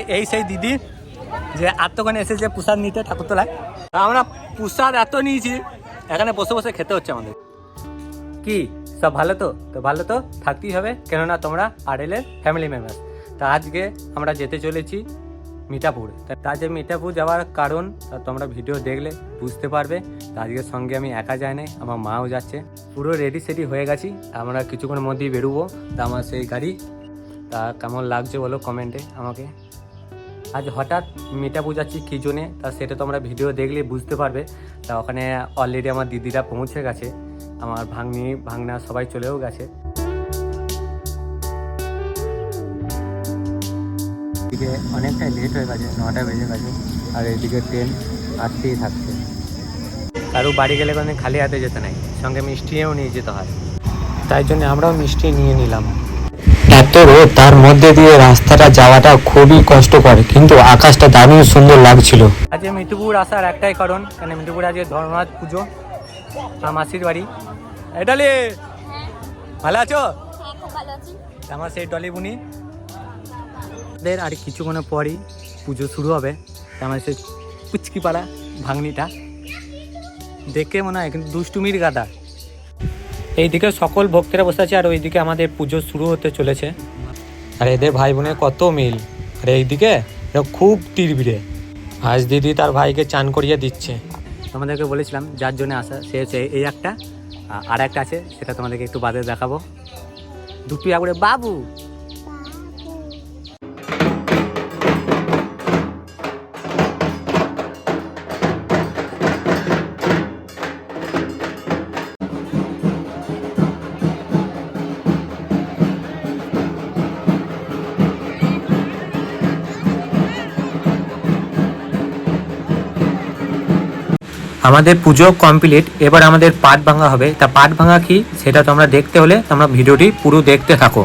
এই সেই দিদি যে আত্মখানে এসেছে প্রসাদ নিতে ঠাকুরতলায়। আমরা প্রসাদ এত নিয়েছি, এখানে বসে বসে খেতে হচ্ছে আমাদের। কি, সব ভালো তো? তো ভালো তো? থাকতেই হবে, কেননা তোমরা আর আড়েলের ফ্যামিলি মেম্বার তা আজকে আমরা যেতে চলেছি মিঠাপুর তা- যে মিঠাপুর যাওয়ার কারণ, তা তোমরা ভিডিও দেখলে বুঝতে পারবে। তা আজকের সঙ্গে আমি একা যাই নাই, আমার মাও যাচ্ছে। পুরো রেডি সেডি হয়ে গেছি, আমরা কিছুক্ষণের মধ্যেই বেরোবো। তা আমার সেই গাড়ি, তা কেমন লাগছে বলো কমেন্টে আমাকে। আজ হঠাৎ মিঠাপুর যাচ্ছি কী জন্যে, তা সেটা তোমরা ভিডিও দেখলে বুঝতে পারবে। তা ওখানে অলরেডি আমার দিদিরা পৌঁছে গেছে। আমার ভাগ্নি, ভাগনা সবাই চলেও গেছে। এদিকে অনেকটাই লেট হয়ে গেছে, নটা বেজে গেছে, আর এদিকে ট্রেন আসতেই থাকছে। কারও বাড়ি গেলে কোনো খালি হাতে যেতে নাই, সঙ্গে মিষ্টিও নিয়ে যেতে হয়। তাই জন্য আমরাও মিষ্টি নিয়ে নিলাম। এত তার মধ্যে দিয়ে রাস্তাটা যাওয়াটা খুবই কষ্টকর, কিন্তু আকাশটা দারুণ সুন্দর লাগছিল। আজকে মিঠুপুর আসার একটাই কারণ, কেন মিঠুপুর আজকে ধর্মনাথ পুজো মাসির বাড়ি। এটালি ভালো আছো? আমার সেই টলি বুনি আর কিছুক্ষণের পরই পুজো শুরু হবে আমার সেই পুচকি পাড়া ভাঙনিটা। দেখে মনে হয় কিন্তু দুষ্টুমির গাদা। এইদিকে সকল ভক্তরা বসে আছে আর ওইদিকে আমাদের পুজো শুরু হতে চলেছে। আর এদের ভাই বোনের কত মিল। আর এইদিকে খুব তীরবিড়ে আজ দিদি তার ভাইকে চান করিয়ে দিচ্ছে। তোমাদেরকে বলেছিলাম যার জন্য আসা সে হচ্ছে এই একটা। আর একটা আছে সেটা তোমাদেরকে একটু বাদে দেখাবো। দুটি আগুড়ে বাবু! আমাদের পুজো কমপ্লিট এবার আমাদের পাট ভাঙা হবে। তা পাট ভাঙা কি? সেটা তোমরা দেখতে হলে তোমরা ভিডিওটি পুরো দেখতে থাকো।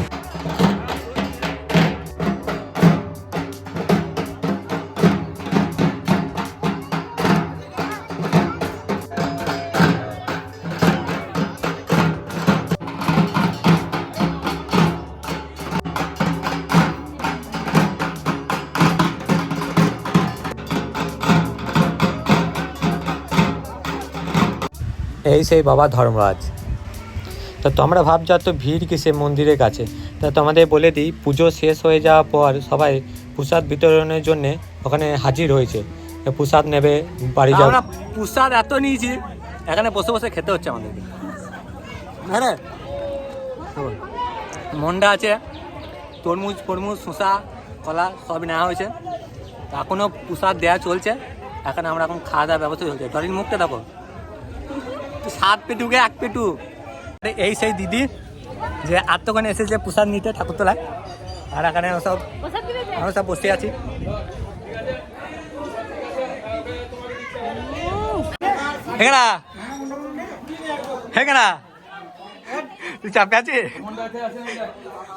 এই সেই বাবা ধর্মরাজ। তো তোমরা ভাবছ এত ভিড় কিসে মন্দিরের কাছে? তা তোমাদের বলে দিই, পুজো শেষ হয়ে যাওয়ার পর সবাই প্রসাদ বিতরণের জন্য ওখানে হাজির হয়েছে। প্রসাদ নেবে, বাড়ি যাবে প্রসাদ এত নিয়েছি, এখানে বসে বসে খেতে হচ্ছে আমাদেরকে। হ্যাঁ মন্ডা আছে, তরমুজ, ফরমুজ, শসা, কলা সব নেওয়া হয়েছে। এখনও প্রসাদ দেওয়া চলছে, এখন আমরা এখন খাওয়া দাওয়ার ব্যবস্থা চলছে। দরির মুখটা দেখো। সাত পেটুকে এক পেটু। এই সেই দিদি যে আত্মখানে এসেছে প্রসাদ নিতে ঠাকুরতলায় আর এখানে সব? আমরা সব বসে আছি। হেগড়া হেগড়া তুই চাপে আছিস?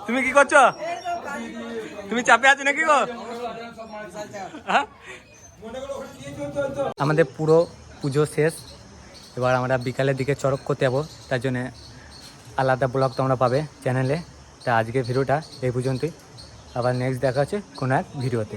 তুমি কি করছ? তুমি চাপে আছো নাকি গো? হ্যাঁ? আমাদের পুরো পুজো শেষ। এবার আমরা বিকালের দিকে চড়ক করতে যাব। তার জন্য আলাদা ব্লগ তোমরা পাবে চ্যানেলে। তা আজকের ভিডিওটা এই পর্যন্তই। আবার নেক্সট দেখা হচ্ছে কোনো এক ভিডিওতে।